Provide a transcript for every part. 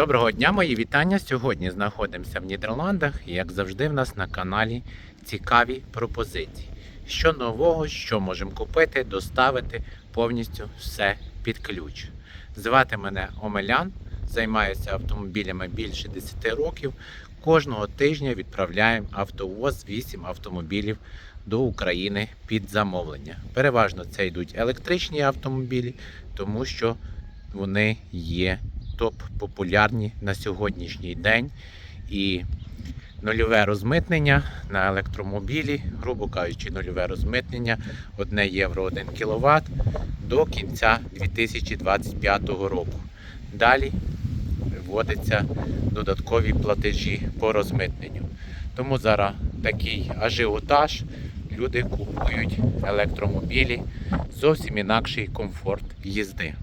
Доброго дня, мої вітання. Сьогодні знаходимося в Нідерландах і, як завжди, в нас на каналі цікаві пропозиції. Що нового, що можемо купити, доставити, повністю все під ключ. Звати мене Омелян, займаюся автомобілями більше 10 років. Кожного тижня відправляємо автовоз 8 автомобілів до України під замовлення. Переважно це йдуть електричні автомобілі, тому що вони є топ-популярні на сьогоднішній день. І нульове розмитнення на електромобілі, грубо кажучи, нульове розмитнення 1 євро 1 кВт до кінця 2025 року. Далі вводяться додаткові платежі по розмитненню. Тому зараз такий ажіотаж. Люди купують електромобілі, зовсім інакший комфорт їзди.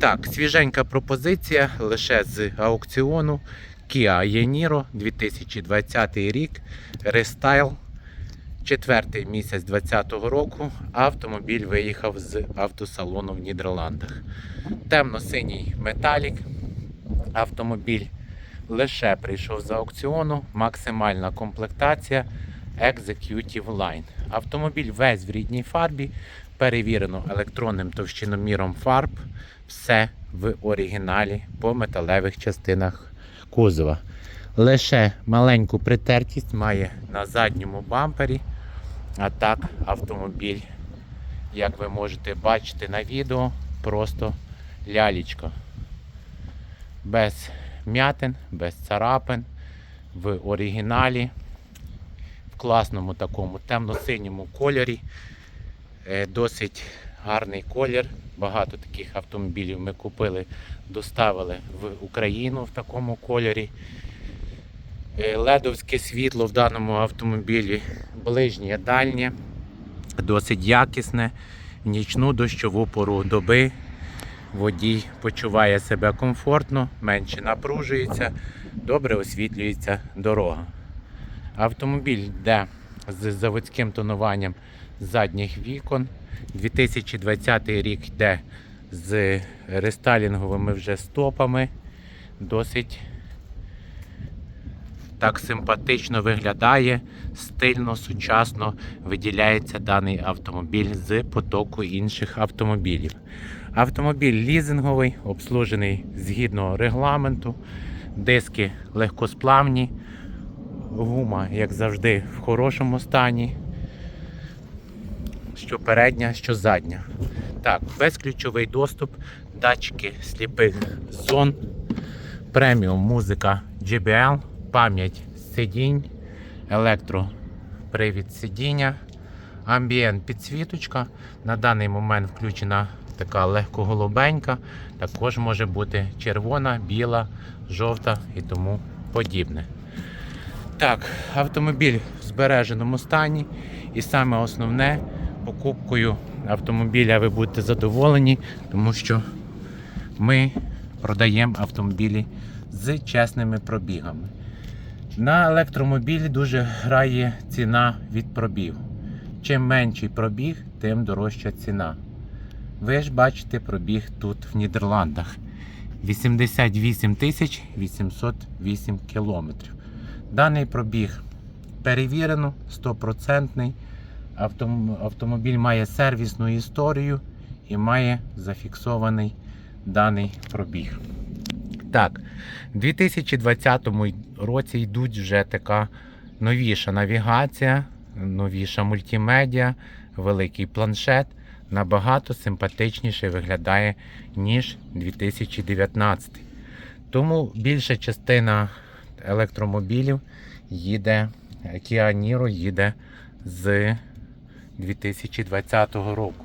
Так, свіженька пропозиція лише з аукціону Kia Yeniro 2020 рік. Рестайл. Четвертий місяць 2020 року автомобіль виїхав з автосалону в Нідерландах. Темно-синій металік. Автомобіль лише прийшов з аукціону. Максимальна комплектація Executive Line. Автомобіль весь в рідній фарбі. Перевірено електронним товщиноміром фарб. Все в оригіналі по металевих частинах кузова. Лише маленьку притертість має на задньому бампері. А так автомобіль, як ви можете бачити на відео, просто лялічка. Без м'ятин, без царапин, в оригіналі, класному такому темно-синьому кольорі. Е, Досить гарний колір. Багато таких автомобілів ми купили, доставили в Україну в такому кольорі. Е, Ледовське світло в даному автомобілі ближнє дальнє, досить якісне. Нічну дощову пору доби водій почуває себе комфортно, менше напружується, добре освітлюється дорога. Автомобіль йде з заводським тонуванням задніх вікон. 2020 рік йде з рестайлінговими вже стопами. Досить так симпатично виглядає, стильно, сучасно виділяється даний автомобіль з потоку інших автомобілів. Автомобіль лізинговий, обслужений згідно регламенту, диски легкосплавні, гума, як завжди, в хорошому стані. Що передня, що задня. Так, безключовий доступ, датчики сліпих зон, преміум музика JBL, пам'ять сидінь, електропривід сидіння, амбієнт підсвіточка. На даний момент включена така легкоголубенька, також може бути червона, біла, жовта і тому подібне. Так, автомобіль в збереженому стані. І саме основне, покупкою автомобіля ви будете задоволені, тому що ми продаємо автомобілі з чесними пробігами. На електромобілі дуже грає ціна від пробігу. Чим менший пробіг, тим дорожча ціна. Ви ж бачите пробіг тут в Нідерландах. 88 тисяч 808 кілометрів. Даний пробіг перевірено, 100%. Автомобіль має сервісну історію і має зафіксований даний пробіг. Так, в 2020 році йдуть вже така новіша навігація, новіша мультимедіа, великий планшет. Набагато симпатичніше виглядає, ніж 2019. Тому більша частина електромобілів їде, Kia Niro їде з 2020 року.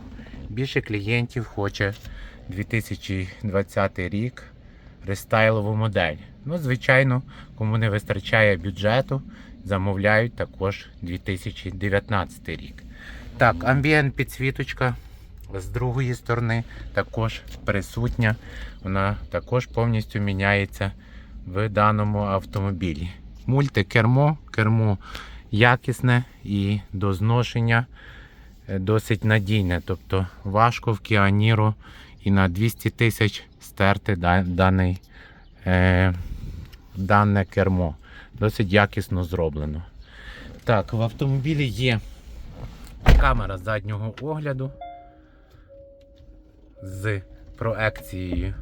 Більше клієнтів хоче 2020 рік рестайлову модель. Ну, звичайно, кому не вистачає бюджету, замовляють також 2019 рік. Так, амбієнт підсвіточка з другої сторони також присутня. Вона також повністю міняється в даному автомобілі. Мультикермо, кермо якісне і до зношення е, досить надійне. Тобто важко в Niro і на 200 тисяч стерти даний е, дане кермо. Досить якісно зроблено. Так, в автомобілі є камера заднього огляду з проекцією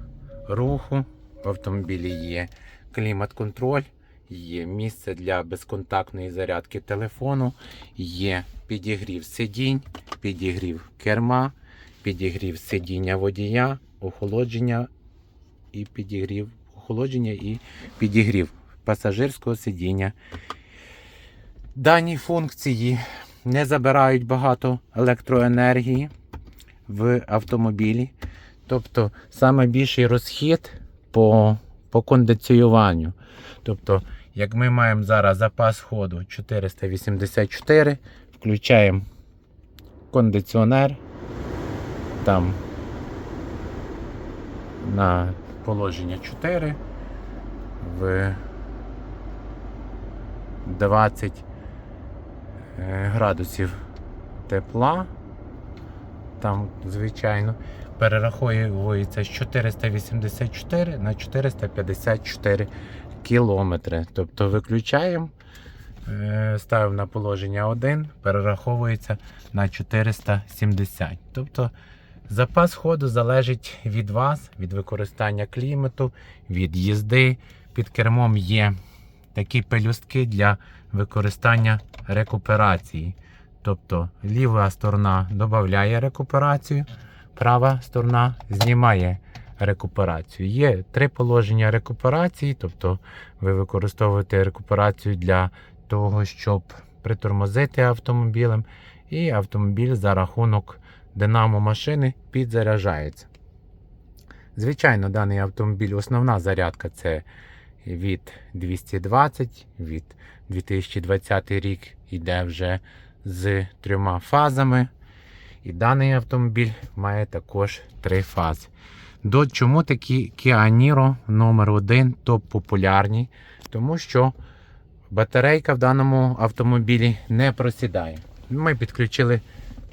руху. В автомобілі є клімат-контроль, є місце для безконтактної зарядки телефону, є підігрів сидінь, підігрів керма, підігрів сидіння водія, охолодження і підігрів охолодження і підігрів пасажирського сидіння. Дані функції не забирають багато електроенергії в автомобілі. Тобто саме більший розхід по, по кондиціюванню. Тобто, як ми маємо зараз запас ходу 484, включаємо кондиціонер там на положення 4 в 20 е, градусів тепла. Там, звичайно, перераховується з 484 на 454 кілометри. Тобто виключаємо, е, ставимо на положення 1, перераховується на 470. Тобто запас ходу залежить від вас, від використання клімату, від їзди. Під кермом є такі пелюстки для використання рекуперації. Тобто ліва сторона додає рекуперацію, права сторона знімає рекуперацію. Є три положення рекуперації, тобто ви використовуєте рекуперацію для того, щоб притормозити автомобілем, і автомобіль за рахунок динамо машини підзаряджається. Звичайно, даний автомобіль, основна зарядка це від 220, від 2020 рік йде вже з трьома фазами. І даний автомобіль має також три фази. До чому такі Kia Niro номер 1 топ популярні? Тому що батарейка в даному автомобілі не просідає. Ми підключили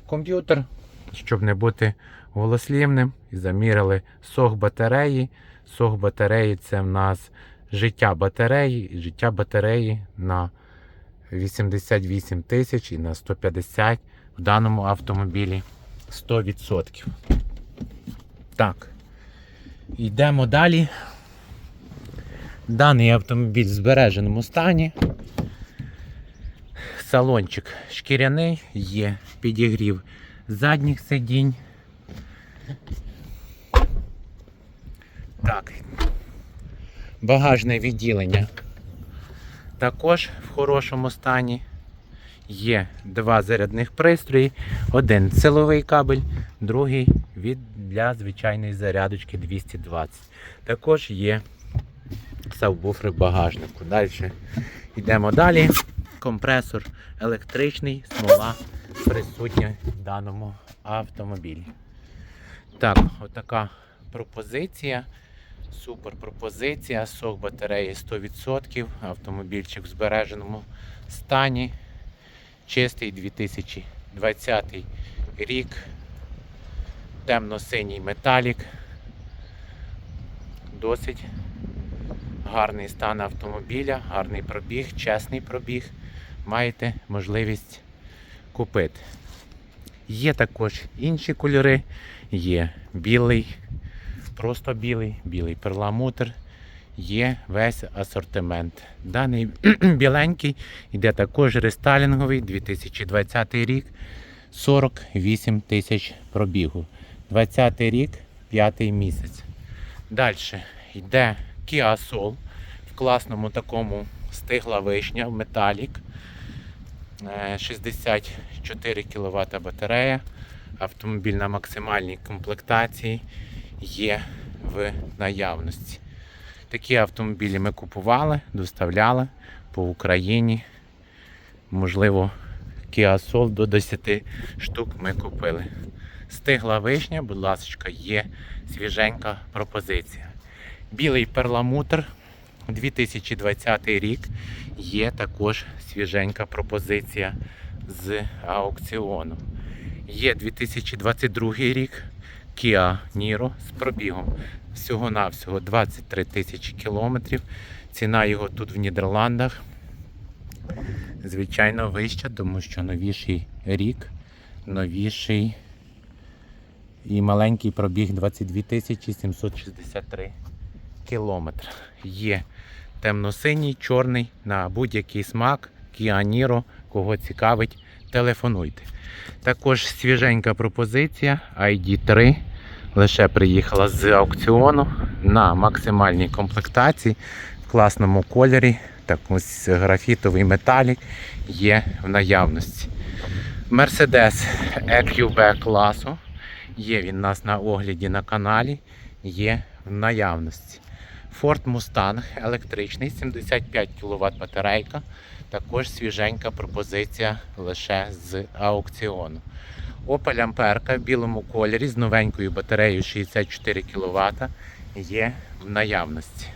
комп'ютер, щоб не бути голослівним, і заміряли сох батареї. Сох батареї це в нас життя батареї, життя батареї на 88 тисяч і на 150 в даному автомобілі 100%. Так, йдемо далі. Даний автомобіль в збереженому стані. Салончик шкіряний, є підігрів задніх сидінь. Так, багажне відділення також в хорошому стані. Є два зарядних пристрої, один силовий кабель, другий від, для звичайної зарядочки 220. Також є сабвуфер багажнику. Далі йдемо далі. Компресор електричний, смола присутня в даному автомобілі. Так, отака пропозиція. Супер пропозиція. Сок батареї 100%. Автомобільчик в збереженому стані. Чистий 2020 рік. Темно-синій металік. Досить гарний стан автомобіля, гарний пробіг, чесний пробіг. Маєте можливість купити. Є також інші кольори, є білий, просто білий, білий перламутр, є весь асортимент. Даний біленький йде також рестайлінговий 2020 рік, 48 тисяч пробігу. 20 рік, 5 місяць. Далі йде Kia Soul в класному такому стигла вишня в металік. Е, 64 кВт батарея. Автомобіль на максимальній комплектації є в наявності. Такі автомобілі ми купували, доставляли по Україні. Можливо, Kia Soul до 10 штук ми купили. Стигла вишня, будь ласка, є свіженька пропозиція. Білий перламутр 2020 рік є також свіженька пропозиція з аукціону. Є 2022 рік Kia Niro з пробігом всього-навсього 23 тисячі кілометрів. Ціна його тут в Нідерландах. Звичайно, вища, тому що новіший рік, новіший і маленький пробіг 22 тисячі 763 кілометри. Є темно-синій, чорний на будь-який смак, Kia Niro, кого цікавить, телефонуйте. Також свіженька пропозиція ID3 лише приїхала з аукціону на максимальній комплектації в класному кольорі. Так ось графітовий металік є в наявності. Mercedes EQB класу. Є він у нас на огляді на каналі, є в наявності. Ford Mustang електричний, 75 кВт батарейка. Також свіженька пропозиція лише з аукціону. Opel Амперка в білому кольорі з новенькою батареєю 64 кВт є в наявності.